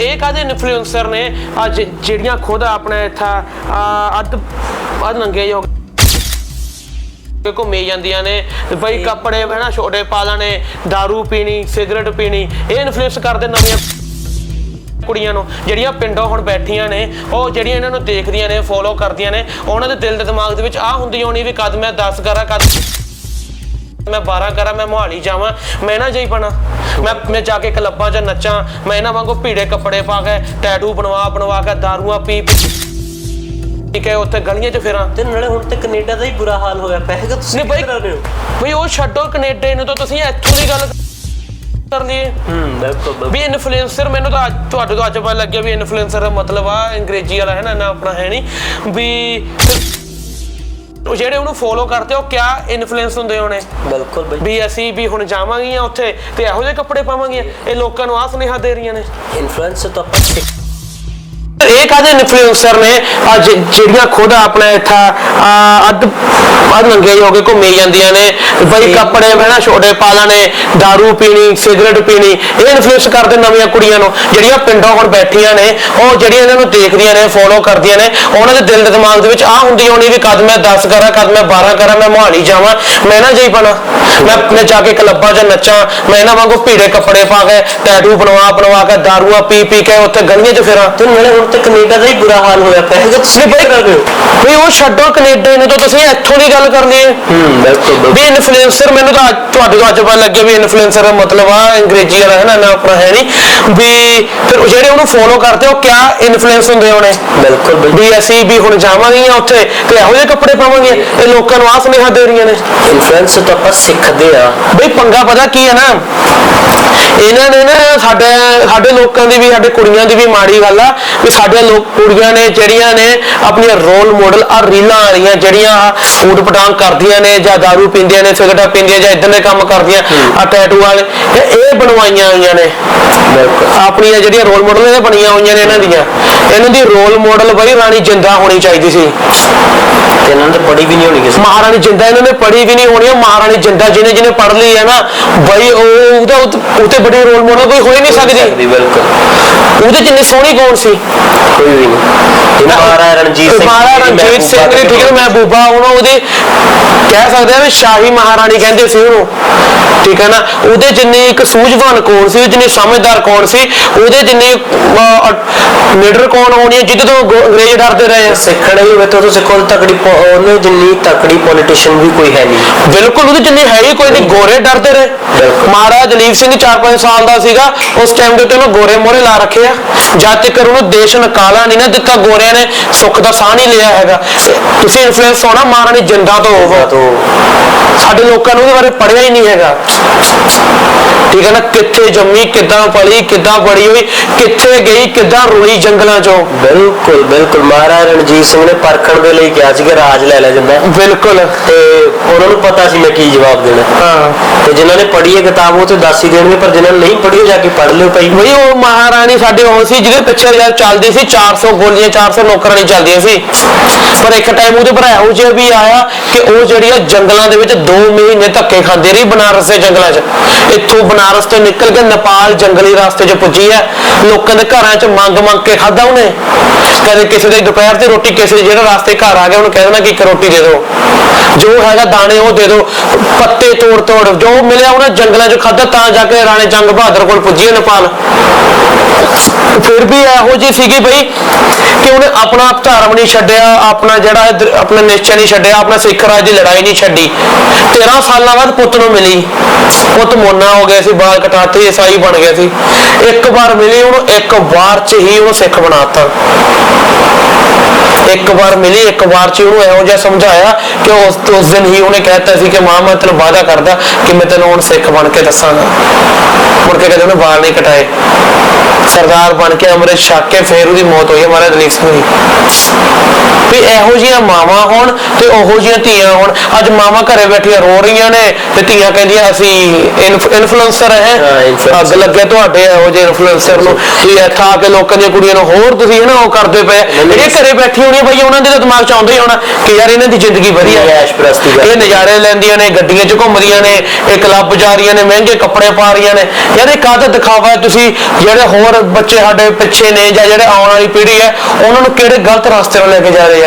ਇਹ ਕਾਦੇ ਇਨਫਲੂਐਂਸਰ ਨੇ? ਅੱਜ ਜਿਹੜੀਆਂ ਖੁਦ ਆਪਣੇ ਇੱਥਾ ਅੱਧ ਅੱਧ ਨੰਗੇ ਜੋ ਕਿ ਘੁੰਮੀ ਜਾਂਦੀਆਂ ਨੇ ਬਈ ਕੱਪੜੇ ਹਨਾ ਛੋਟੇ ਪਾ ਲੈਣੇ दारू ਪੀਣੀ ਸਿਗਰਟ ਪੀਣੀ ਇਹ ਇਨਫਲੂਐਂਸ ਕਰਦੇ ਨਵੀਆਂ ਕੁੜੀਆਂ ਨੂੰ ਜਿਹੜੀਆਂ ਪਿੰਡੋਂ ਹੁਣ ਬੈਠੀਆਂ ਨੇ ਉਹ ਜਿਹੜੀਆਂ ਇਹਨਾਂ ਨੂੰ ਦੇਖਦੀਆਂ ਨੇ ਫੋਲੋ ਕਰਦੀਆਂ ਨੇ ਉਹਨਾਂ ਦੇ ਦਿਲ ਦੇ ਦਿਮਾਗ ਦੇ ਵਿੱਚ ਆ ਹੁੰਦੀ ਹੋਣੀ ਵੀ ਕਦ ਮੈਂ 10 ਕਰਾਂ ਕਦ ਮੈਂ 12 ਕਰਾਂ ਮੈਂ ਮੋਹਾਲੀ ਜਾਵਾਂ ਮੈਂ ਨਾ ਜਾਈ ਬਣਾ। ਮੈਂ ਮੈਂ ਜਾ ਕੇ ਕਲੱਬਾਂ 'ਚ ਨੱਚਾਂ ਮੈਂ ਇਹਨਾਂ ਵਾਂਗੂ ਭੀੜੇ ਕੱਪੜੇ ਪਾ ਕੇ ਟੈਟੂ ਬਣਵਾ ਬਣਵਾ ਕੇ ਦਾਰੂਆਂ ਪੀ ਪੀ। ਠੀਕ ਹੈ ਉੱਥੇ ਗਲੀਆਂ 'ਚ ਫਿਰਾਂ। ਤੇ ਨਾਲੇ ਹੁਣ ਤੇ ਕੈਨੇਡਾ ਦਾ ਹੀ ਬੁਰਾ ਹਾਲ ਹੋਇਆ ਪਿਆ ਹੈਗਾ ਤੁਸੀਂ ਨਹੀਂ ਬਾਈ ਕੀ ਕਰ ਰਹੇ ਹੋ? ਬਈ ਉਹ ਛੱਡੋ ਕੈਨੇਡਾ ਨੂੰ ਤਾਂ ਤੁਸੀਂ ਇੱਥੋਂ ਦੀ ਗੱਲ ਕਰ ਲਈਏ ਹੂੰ ਬਿਲਕੁਲ। ਵੀ ਇਨਫਲੂਐਂਸਰ ਮੈਨੂੰ ਤਾਂ ਤੁਹਾਡੇ ਤੋਂ ਅੱਜ ਪਤਾ ਲੱਗਿਆ ਵੀ ਇਨਫਲੂਐਂਸਰ ਦਾ ਮਤਲਬ ਆ ਅੰਗਰੇਜ਼ੀ ਵਾਲਾ ਹੈ ਨਾ ਨਾ ਆਪਣਾ ਹੈ ਨਹੀਂ। ਵੀ ਉਹ ਜਿਹੜੇ ਉਹਨੂੰ ਫੋਲੋ ਕਰਦੇ ਉਹ ਕਿਆ ਇਨਫਲੂਐਂਸ ਹੁੰਦੇ ਹੋਣੇ ਬਿਲਕੁਲ ਬਈ। ਵੀ ਅਸੀਂ ਵੀ ਹੁਣ ਜਾਵਾਂਗੀਆਂ ਉੱਥੇ ਤੇ ਇਹੋ ਜਿਹੇ ਕੱਪੜੇ ਪਾਵਾਂਗੀਆਂ। ਇਹ ਲੋਕਾਂ ਨੂੰ ਆਹ ਸੁਨੇਹਾ ਦੇ ਰਹੀਆਂ ਨੇ। ਇਨਫਲੂਐਂਸ ਤਾਂ ਆਪਾਂ ਇਹ ਕਾਦੇ ਇਨਫਲੂਐਂਸਰ ਨੇ? ਅੱਜ ਜਿਹੜੀਆਂ ਖੁਦ ਆਪਣੇ ਇੱਥਾ ਅੱਧ ਅੱਧ ਨੰਗੇ ਹੋ ਕੇ ਘੁੰਮੀ ਜਾਂਦੀਆਂ ਨੇ। ਬਈ ਕੱਪੜੇ ਹਨਾ ਛੋਟੇ ਪਾ ਲੈਣੇ दारू ਪੀਣੀ ਸਿਗਰਟ ਪੀਣੀ। ਇਹ ਇਨਫਲੂਐਂਸ ਕਰਦੇ ਨਵੀਆਂ ਕੁੜੀਆਂ ਨੂੰ। ਜਿਹੜੀਆਂ ਪਿੰਡੋਂ ਹੁਣ ਬੈਠੀਆਂ ਨੇ ਉਹ ਜਿਹੜੀਆਂ ਇਹਨਾਂ ਨੂੰ ਦੇਖਦੀਆਂ ਨੇ ਫੋਲੋ ਕਰਦੀਆਂ ਨੇ ਉਹਨਾਂ ਦੇ ਦਿਲ ਦੇ ਦਿਮਾਗ ਦੇ ਵਿੱਚ ਆ ਹੁੰਦੀ ਹੋਣੀ ਵੀ ਕਦ ਮੈਂ 10 ਕਰਾਂ ਕਦ ਮੈਂ 12 ਕਰਾਂ ਮੈਂ ਮੋਹਾਲੀ ਜਾਵਾਂ ਮੈਂ ਨਾ ਜਾਈ ਬਣਾ। ਮੈਂ ਮੈਂ ਜਾ ਕੇ ਕਲੱਬਾਂ 'ਚ ਨੱਚਾਂ ਮੈਂ ਇਹਨਾਂ ਵਾਂਗੂ ਭੀੜੇ ਕੱਪੜੇ ਪਾ ਕੇ ਟੈਟੂ ਬਣਵਾ ਬਣਵਾ ਕੇ ਦਾਰੂਆਂ ਪੀ ਪੀ ਕੇ ਉੱਥੇ ਗਲੀਆਂ 'ਚ ਫਿਰਾਂ। ਤੇ ਨਾਲੇ ਹੁਣ ਤੇ ਕੈਨੇਡਾ ਦਾ ਹੀ ਬੁਰਾ ਹਾਲ ਹੋਇਆ ਪਿਆ। ਹੈਗਾ ਤੁਸੀਂ ਕੀ ਕਰ ਰਹੇ ਹੋ? ਬਈ ਉਹ ਛੱਡੋ ਕੈਨੇਡਾ ਨੂੰ ਤਾਂ ਤੁਸੀਂ ਇੱਥੋਂ ਦੀ ਗੱਲ ਕਰਨੀ ਹੈ। ਹੂੰ ਬਿਲਕੁਲ ਵੀ ਇਨਫਲੂਐਂਸਰ ਮੈਨੂੰ ਤਾਂ ਅੱਜ- ਤੁਹਾਡੇ ਤੋਂ ਅੱਜ ਪਤਾ ਲੱਗਿਆ ਵੀ ਇਨਫਲੂਐਂਸਰ ਦਾ ਮਤਲਬ ਆ ਅੰਗਰੇਜ਼ੀ ਵਾਲਾ ਹੈ ਨਾ ਨਾ ਆਪਣਾ ਹੈ ਨਹੀਂ। ਵੀ ਫਿਰ ਜਿਹੜੇ ਉਹਨੂੰ ਫੋਲੋ ਕਰਦੇ ਆ, ਉਹ ਕਿਆ ਇਨਫਲੂਐਂਸ ਹੁੰਦੇ ਹੋਣੇ ਬਿਲਕੁਲ ਬਿਲਕੁਲ। ਵੀ ਅਸੀਂ ਵੀ ਹੁਣ ਜਾਵਾਂਗੀਆਂ ਉੱਥੇ ਤੇ ਇਹੋ ਜਿਹੇ ਕੱਪੜੇ ਪਾਵਾਂਗੇ ਇਹ ਲੋਕਾਂ ਨੂੰ ਆਹ ਸੁਨੇਹਾ ਦੇ ਰਹੀਆਂ ਨੇ। ਇਨਫਲੂਐਂਸ ਤਾਂ ਆਪਾਂ ਸਿੱਖਦੇ ਆ। ਬਈ ਪੰਗਾ ਪਤਾ ਕੀ ਹੈ ਨਾ? ਇਹਨਾਂ ਨੇ ਨਾ ਸਾਡੇ ਸਾਡੇ ਲੋਕਾਂ ਦੀ ਵੀ ਸਾਡੇ ਕੁੜੀਆਂ ਦੀ ਵੀ ਮਾੜੀ ਗੱਲ ਆ ਵੀ ਸਾਡੇ ਲੋਕ ਕੁੜੀਆਂ ਨੇ ਜਿਹੜੀਆਂ ਨੇ ਆਪਣੀਆਂ ਰੋਲ ਮਾਡਲ ਆ ਰੀਲਾਂ ਵਾਲੀਆਂ ਜਿਹੜੀਆਂ ਊਟ ਪਟਾਂਗ ਕਰਦੀਆਂ ਨੇ ਜਾਂ दारू ਪੀਂਦੀਆਂ ਨੇ ਸਿਗਰਟਾਂ ਪੀਂਦੀਆਂ ਜਾਂ ਇਦਾਂ ਦੇ ਕੰਮ ਕਰਦੀਆਂ ਆ ਟੈਟੂ ਵਾਲੇ ਇਹ- ਬਣਵਾਈਆਂ ਹੋਈਆਂ ਨੇ। ਆਪਣੀਆਂ ਜਿਹੜੀਆਂ ਰੋਲ ਮਾਡਲ ਇਹ ਬਣੀਆਂ ਹੋਈਆਂ ਨੇ ਇਹਨਾਂ ਦੀਆਂ। ਇਹਨਾਂ ਦੀ ਰੋਲ ਮਾਡਲ ਬਈ ਰਾਣੀ ਜਿੰਦਾ ਹੋਣੀ ਚਾਹੀਦੀ ਸੀ। ਤੇ ਇਹਨਾਂ ਨੇ ਪੜੀ ਵੀ ਨਹੀਂ ਹੋਣੀ ਕਿਸੇ ਮਹਾਰਾਣੀ ਜਿੰਦਾ ਇਹਨਾਂ ਨੇ ਪੜ੍ਹੀ ਵੀ ਨਹੀਂ ਹੋਣੀ। ਮਹਾਰਾਣੀ ਜਿੰਦਾ ਜਿਹਨੇ ਜਿਹਨੇ ਪੜ੍ਹ ਲਈ ਹੈ ਨਾ ਬਈ ਉਹ ਉਹਦਾ ਉਤੇ ਬੜੀ ਰੋਲ ਮਾਡਲ ਕੋਈ ਹੋ ਹੀ ਨਹੀਂ ਸਕਦੀ। ਬਿਲਕੁਲ। ਉਹਦੇ ਜਿੰਨੀ ਸੋਹਣੀ ਕੌਣ ਸੀ? ਕੋਈ ਵੀ ਨਹੀਂ। ਮਹਾਰਾਜਾ ਰਣਜੀਤ ਸਿੰਘ ਮਹਾਰਾਜਾ ਰਣਜੀਤ ਸਿੰਘ ਨੇ ਠੀਕ ਹੈ ਮਹਿਬੂਬਾ ਉਹਨੂੰ ਉਹਦੀ ਕਹਿ ਸਕਦੇ ਆ ਵੀ ਸ਼ਾਹੀ ਮਹਾਰਾਣੀ ਕਹਿੰਦੇ ਸੀ ਉਹਨੂੰ। ਠੀਕ ਹੈ ਨਾ ਉਹਦੇ ਜਿੰਨੀ ਇੱਕ ਸੂਝਵਾਨ ਕੌਣ ਸੀ ਜਿੰਨੀ ਸਮਝਦਾਰ ਕੌਣ ਸੀ ਉਹਦੇ ਜਿੰਨੀ ਲੀਡਰ ਕੌਣ ਹੋਣੀ ਹੈ ਜਿਹਦੇ ਤੋਂ ਅੰਗਰੇਜ਼ ਡਰਦੇ ਰਹੇ ਸਿੱਖਣਾ ਹੀ ਹੋਵੇ ਤਾਂ ਕੋਲ ਤਕੜੀ ਉਹਨੇ ਜਿੰਨੀ ਤਕੜੀ ਪੋਲੀਟੀਸ਼ੀਅਨ ਵੀ ਕੋਈ ਹੈ ਨਹੀਂ। ਬਿਲਕੁਲ ਉਹਦੇ ਜਿੰਨੇ ਹੈ ਹੀ ਕੋਈ ਨਹੀਂ ਗੋਰੇ ਡਰਦੇ ਰਹੇ। ਮਹਾਰਾਜਾ ਦਲੀਪ ਸਿੰਘ 4-5 ਸਾਲ ਦਾ ਸੀਗਾ ਉਸ ਟਾਈਮ ਦੇ ਉੱਤੇ ਉਹਨੂੰ ਗੋਰੇ ਮੋਹਰੇ ਲਾ ਰੱਖਿਆ ਜਦ ਤੱਕ ਉਹਨੂੰ ਦੇਸ਼ ਨਕਾਲਾ ਨਹੀਂ ਨਾ ਦਿੱਤਾ ਗੋਰਿਆਂ ਨੇ ਸੁੱਖ ਦਾ ਸਾਹ ਨਹੀਂ ਲਿਆ ਹੈਗਾ। ਤੁਸੀਂ ਇਨਫਲੂਐਂਸ ਹੋਣਾ ਮਹਾਰਾਣੀ ਜਿੰਦਾ ਤੋਂ ਹੋਵੋ। ਸਾਡੇ ਲੋਕਾਂ ਨੂੰ ਉਹਦੇ ਬਾਰੇ ਪੜ੍ਹਿਆ ਹੀ ਨਹੀਂ ਹੈਗਾ। ਠੀਕ ਹੈ ਨਾ? ਕਿੱਥੇ ਜੰਮੀ ਕਿੱਦਾਂ ਪਲੀ ਕਿੱਦਾਂ ਬੜੀ ਹੋਈ ਕਿੱਥੇ ਗਈ ਕਿੱਦਾਂ ਰੁਲੀ ਜੰਗਲਾਂ ਚੋਂ? ਬਿਲਕੁਲ ਬਿਲਕੁਲ। ਮਹਾਰਾਜਾ ਰਣਜੀਤ ਸਿੰਘ ਨੇ ਪਰਖਣ ਦੇ ਲਈ ਕਿਹਾ ਸੀ ਕਿ ਰਾਜ ਲੈ ਲਿਆ ਜਾਂਦਾ। ਬਿਲਕੁਲ। ਤੇ ਉਹਨਾਂ ਨੂੰ ਪਤਾ ਸੀ ਮੈਂ ਕੀ ਜਵਾਬ ਦੇਣਾ। ਹਾਂ। ਤੇ ਜਿਨ੍ਹਾਂ ਨੇ ਪੜ੍ਹੀ ਹੈ ਕਿਤਾਬ ਉਹ ਤੇ ਦੱਸ ਹੀ ਦੇਣਗੇ ਪਰ ਜਿਨ੍ਹਾਂ ਨੇ ਨਹੀਂ ਪੜ੍ਹੀ ਜਾ ਕੇ ਪੜ੍ਹ ਲਿਓ ਭਾਈ। ਬਈ ਉਹ ਮਹਾਰਾਣੀ ਸਾਡੇ ਉਹ ਸੀ ਜਿਹਦੇ ਪਿੱਛੇ ਚੱਲਦੀ ਸੀ 400 ਗੋਲੀਆਂ 400 ਨੌਕਰਾਨੀ ਚੱਲਦੀਆਂ ਸੀ। ਪਰ ਇੱਕ ਟਾਈਮ ਉਹਦੇ ਪਰ ਇਹੋ ਜਿਹਾ ਵੀ ਆਇਆ ਕਿ ਉਹ ਜਿਹੜੀ ਆ ਜੰਗਲਾਂ ਦੇ ਵਿੱਚ 2 ਮਹੀਨੇ ਧੱਕੇ ਖਾਂਦੀ ਰਹੀ ਬਨਾਰਸ ਦੇ ਜੰਗਲਾਂ 'ਚ। ਇੱਥੋਂ ਬਨਾਰਸ ਤੋਂ ਨਿਕਲ ਕੇ ਨੇਪਾਲ ਜੰਗਲੀ ਰਸਤੇ 'ਚ ਪੁੱਜੀ ਹੈ। ਲੋਕਾਂ ਦੇ ਘਰਾਂ 'ਚ ਮੰਗ ਮੰਗ ਕੇ ਖਾਦਾ ਉਹਨੇ। ਕਦੇ ਕਿਸੇ ਦੇ ਦੁਪਹਿਰ ਦੀ ਰੋਟੀ ਕਿਸੇ ਜਿਹੜਾ ਰਸਤੇ ਘਰ ਆ ਗਿਆ, ਉਹਨੂੰ ਕਹਿ ਦੇਣਾ ਕਿ ਇੱਕ ਰੋਟੀ ਦੇ ਦਿਓ। ਜੋ ਹੈਗਾ ਦਾਣੇ ਉਹ ਦੇ ਦਿਓ। ਪੱਤੇ ਤੋੜ ਤੋੜ ਜੋ ਮਿਲਿਆ ਉਹਨੇ ਜੰਗਲਾਂ 'ਚ ਖਾਦਾ ਤਾਂ ਜਾ ਕੇ ਰਾਣੇ ਜੰਗ ਬਹਾਦਰ ਕੋਲ ਪੁੱਜੀ ਨੇਪਾਲ। ਫਿਰ ਵੀ ਇਹੋ ਜਿਹੀ ਸੀਗੀ ਬਈ ਕਿ ਉਹਨੇ ਆਪਣਾ ਧਰਮ ਨਹੀਂ ਛੱਡਿਆ, ਆਪਣਾ ਜਿਹੜਾ ਹੈ ਦਰ- ਆਪਣਾ ਨਿਸ਼ਚੈ ਨਹੀਂ ਛੱਡਿਆ, ਆਪਣਾ ਸਿੱਖ ਰਾਜ ਦੀ ਲੜਾਈ ਨਹੀਂ ਛੱਡੀ। 13 ਸਾਲਾਂ ਬਾਅਦ ਪੁੱਤ ਨੂੰ ਮਿਲੀ। ਪੁੱਤ ਮੋਨਾ ਹੋ ਗਿਆ ਸੀ, ਬਾਲ ਕਟਾਤੇ, ਈਸਾਈ ਬਣ ਗਿਆ ਸੀ। ਇੱਕ ਵਾਰ ਮਿਲੀ ਉਹਨੂੰ, ਇੱਕ ਵਾਰ ਚ ਹੀ ਉਹਨੂੰ ਸਿੱਖ ਬਣਾਤਾ। ਇੱਕ ਵਾਰ ਮਿਲੀ, ਇੱਕ ਵਾਰ ਚ ਹੀ ਉਹਨੂੰ ਇਹੋ ਜਿਹਾ ਸਮਝਾਇਆ ਕਿ ਉਸ ਉਸ ਦਿਨ ਹੀ ਉਹਨੇ ਕਹਿਤਾ ਸੀ ਕਿ ਮਾਂ, ਮੈਂ ਤੈਨੂੰ ਵਾਅਦਾ ਕਰਦਾ ਕਿ ਮੈਂ ਤੈਨੂੰ ਹੁਣ ਸਿੱਖ ਬਣ ਕੇ ਦੱਸਾਂਗਾ। ਮੁੜ ਕੇ ਕਦੇ ਉਹਨੇ ਵਾਲ ਨਹੀਂ ਕਟਾਏ। ਸਰਦਾਰ ਬਣ ਕੇ ਅੰਮ੍ਰਿਤ ਛਕ ਕੇ ਫੇਰ ਉਹਦੀ ਮੌਤ ਹੋਈ ਹੈ ਮਹਾਰਾਜ ਦਲੀਪ ਸਿੰਘ ਦੀ। ਵੀ ਇਹੋ ਜਿਹੀਆਂ ਮਾਵਾਂ ਹੋਣ ਤੇ ਉਹੋ ਜਿਹੀਆਂ ਧੀਆਂ ਹੋਣ। ਅੱਜ ਮਾਵਾਂ ਘਰੇ ਬੈਠੀਆਂ ਰੋ ਰਹੀਆਂ ਨੇ ਤੇ ਧੀਆਂ ਕਹਿੰਦੀਆਂ ਅਸੀਂ ਇਨਫਲੂਐਂਸਰ ਹੈ। ਅੱਗ ਲੱਗੇ ਤੁਹਾਡੇ ਇਹੋ ਜਿਹੇ ਇਨਫਲੂਐਂਸਰ ਨੂੰ। ਤੁਸੀਂ ਇੱਥੇ ਆ ਕੇ ਲੋਕਾਂ ਦੀਆਂ ਕੁੜੀਆਂ ਨੂੰ ਹੋਰ ਤੁਸੀਂ ਹਨਾ ਉਹ ਕਰਦੇ ਪਏ। ਜਿਹੜੀਆਂ ਘਰੇ ਬੈਠੀਆਂ ਹੋਣੀ ਬਈ ਉਹਨਾਂ ਦੇ ਤਾਂ ਦਿਮਾਗ 'ਚ ਆਉਂਦਾ ਹੀ ਹੋਣਾ ਕਿ ਯਾਰ ਇਹਨਾਂ ਦੀ ਜ਼ਿੰਦਗੀ ਵਧੀਆ ਹੈ। ਐਸ਼ ਪ੍ਰਸਤੀ ਇਹ ਨਜ਼ਾਰੇ ਲੈਂਦੀਆਂ ਨੇ ਗੱਡੀਆਂ 'ਚ ਘੁੰਮਦੀਆਂ ਨੇ ਇਹ ਕਲੱਬ ਜਾ ਰਹੀਆਂ ਨੇ ਮਹਿੰਗੇ ਕੱਪੜੇ ਪਾ ਰਹੀਆਂ ਨੇ। ਯਾਰ ਇਹ ਕਾਹਦਾ ਦਿਖਾਵਾ ਤੁਸੀਂ, ਜਿਹੜੇ ਹੋਰ ਬੱਚੇ ਸਾਡੇ ਪਿੱਛੇ ਨੇ ਜਾਂ ਜਿਹੜੇ ਆਉਣ ਵਾਲੀ ਪੀੜ੍ਹੀ ਹੈ, ਉਹਨਾਂ ਨੂੰ ਕਿਹੜੇ ਗਲਤ ਰਸਤੇ ਵੱਲ ਲੈ ਕੇ ਜਾ ਰਹੇ ਆ?